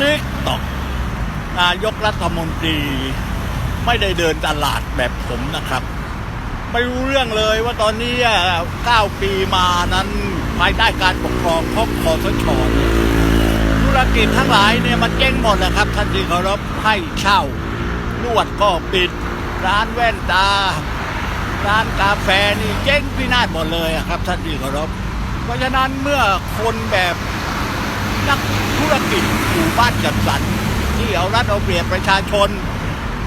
ติ๊กตอกนายกรัฐมนตรี ไม่ได้เดินตลาดแบบผมนะครับ ไม่รู้เรื่องเลยว่าตอนนี้ 9 ปีมานั้นภายใต้การปกครองของคอสชนี่ยธุรกิจทั้งหลายเนี่ยมันเจ๊งหมดนะครับท่านที่เคารพให้เช่านวดก็ปิด ร้านแว่นตา ร้านกาแฟนี่เจ๊งพินาศหมดเลยครับท่านที่เคารพเพราะฉะนั้นเมื่อคนแบบ นักธุรกิจอยู่บ้านจัดสรรที่เอารัดเอาเปรียบประชาชน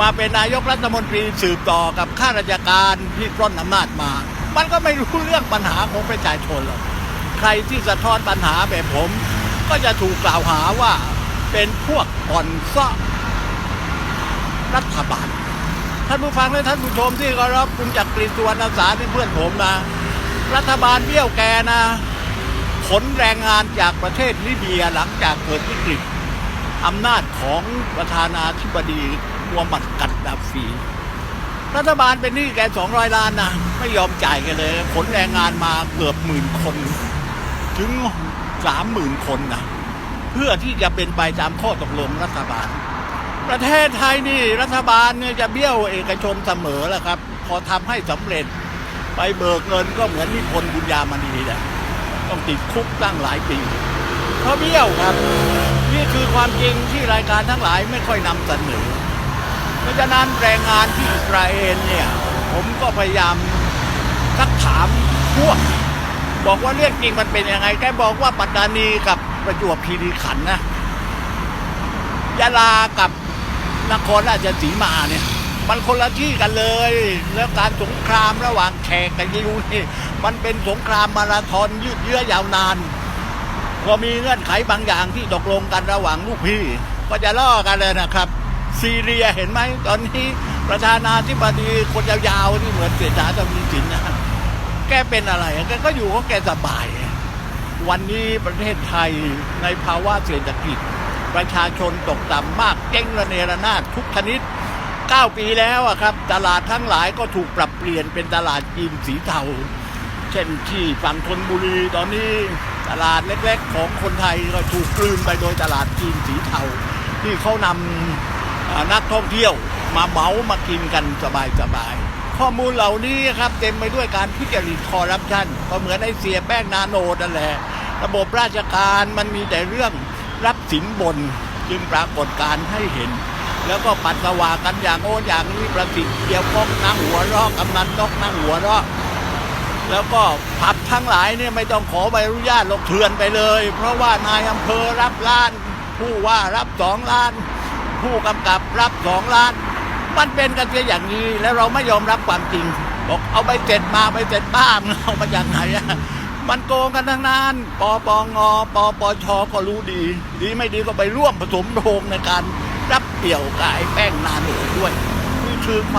มาเป็นนายกรัฐมนตรีสืบต่อกับข้าราชการที่ปล้นอำนาจมา มันก็ไม่รู้เรื่องปัญหาของประชาชนหรอกใครที่สะท้อนปัญหาแบบผม ก็จะถูกกล่าวหาว่าเป็นพวกอ่อนซ่อรัฐบาลท่านผู้ฟังและท่านผู้ชมที่เคารพคุณจักรีสุวรรณสารนี่เพื่อนผมนะ รัฐบาลเบี้ยวแกนะ ขนแรงงานจากประเทศลิเบียหลังจากเกิดวิกฤตอำนาจของประธานาธิบดีมูฮัมหมัดกัดดาฟี รัฐบาลเป็นหนี้แกสองร้อยล้านนะไม่ยอมจ่ายกันเลยขนแรงงานมาเกือบหมื่นคน ถึงสามหมื่นคนนะเพื่อที่จะเป็นไปตามข้อตกลงรัฐบาล ประเทศไทยนี่รัฐบาลเนี่ยจะเบี้ยวเอกชนเสมอแหละครับ พอทำให้สำเร็จ ไปเบิกเงินก็เหมือนนิพนธ์บุญญามณีแหละ ต้องติดคุกตั้งหลายปีเพราะเบี้ยวครับ นี่คือความจริงที่รายการทั้งหลายไม่ค่อยนำเสนอเพราะฉะนั้นแรงงานที่อิสราเอลเนี่ย ผมก็พยายามซักถามพวก บอกว่าเรื่องจริงมันเป็นยังไงแกบอกว่าปัตตานีกับประจวบคีรีขันธ์นะยะลากับนครราชสีมาเนี่ย มันคนละที่กันเลย แล้วการสงครามระหว่างแขกกับยิวนี่ มันเป็นสงครามมาราธอนยืดเยื้อยาวนาน ก็มีเงื่อนไขบางอย่างที่ตกลงกันระหว่างลูกพี่ ก็จะล่อกันเลยนะครับ ซีเรียเห็นไหมตอนนี้ประธานาธิบดีคนยาวๆที่เหมือนเศรษฐาทวีสินนะแกเป็นอะไรแกก็อยู่ของแกสบาย วันนี้ประเทศไทยในภาวะเศรษฐกิจ ประชาชนตกต่ำมากเจ๊งระเนระนาดทุกชนิด9 ปีแล้วอะครับ ตลาดทั้งหลายก็ถูกปรับเปลี่ยนเป็นตลาดจีนสีเทา เช่นที่ฝั่งธนบุรีตอนนี้ตลาดเล็กๆ ของคนไทยก็ถูกกลืนไปโดยตลาดจีนสีเทาที่เขานำนักท่องเที่ยวมาเมามากินกันสบายๆข้อมูลเหล่านี้ครับเต็มไปด้วยการทุจริตคอร์รัปชันก็เหมือนไอ้เสียแป้งนาโนนั่นแหละระบบราชการมันมีแต่เรื่องรับสินบนจึงปรากฏการให้เห็น แล้วก็ปัสสาวะกันอย่างโน้อย่างนี้ประสิทธิ์เกี่ยวข้องนั่งหัวเรอกกำนันนกนั่งหัวเรอก แล้วก็ผับทั้งหลายเนี่ยไม่ต้องขอใบอนุญาตลงเถื่อนไปเลย เพราะว่านายอำเภอรับล้าน ผู้ว่ารับสองล้าน ผู้กำกับรับสองล้าน มันเป็นกันเสียอย่างนี้แล้วเราไม่ยอมรับความจริงบอกเอาไปเจ็ดมาไปเจ็ดบ้ามเอามาจากไหนอะมันโกงกันทั้งนั้นปปงปปชก็รู้ดี ดีไม่ดีก็ไปร่วมผสมโรงในการรับเปี่ยวกับไอ้แป้งนาโนด้วยนี่คือความ